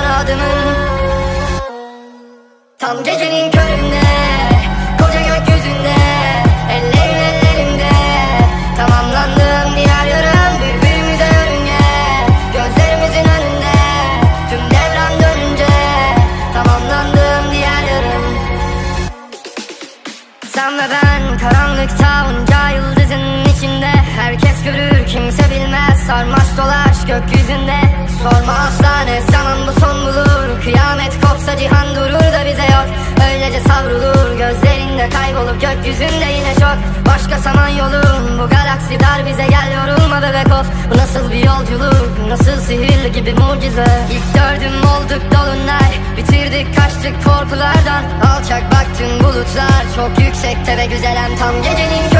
yakın bana adımın. Tam gecenin köründe Koca gökyüzünde Ellerin ellerimde Tamamlandım diğer yarım Birbirimize yörünge Gözlerimizin önünde Tüm devran dönünce. Tamamlandım diğer yarım. Sen ve ben karanlıkta onca yıldızın içinde. Herkes görür kimse bilmez. Sarmaş dolaş gökyüzünde. Sorma asla ne zaman bu son bulur. Kıyamet kopsa cihan durur da bize yok. Öylece savrulur gözlerinde kaybolup gökyüzünde yine çok. Başka saman yolum bu galaksi dar bize gel yorulma bebek of Bu nasıl bir yolculuk nasıl sihirli gibi mucize? İlk dördüm olduk dolunay bitirdik kaçtık korkulardan. Alçak baktın bulutlar çok yüksekte ve güzelem tam gecenin gökyüzünde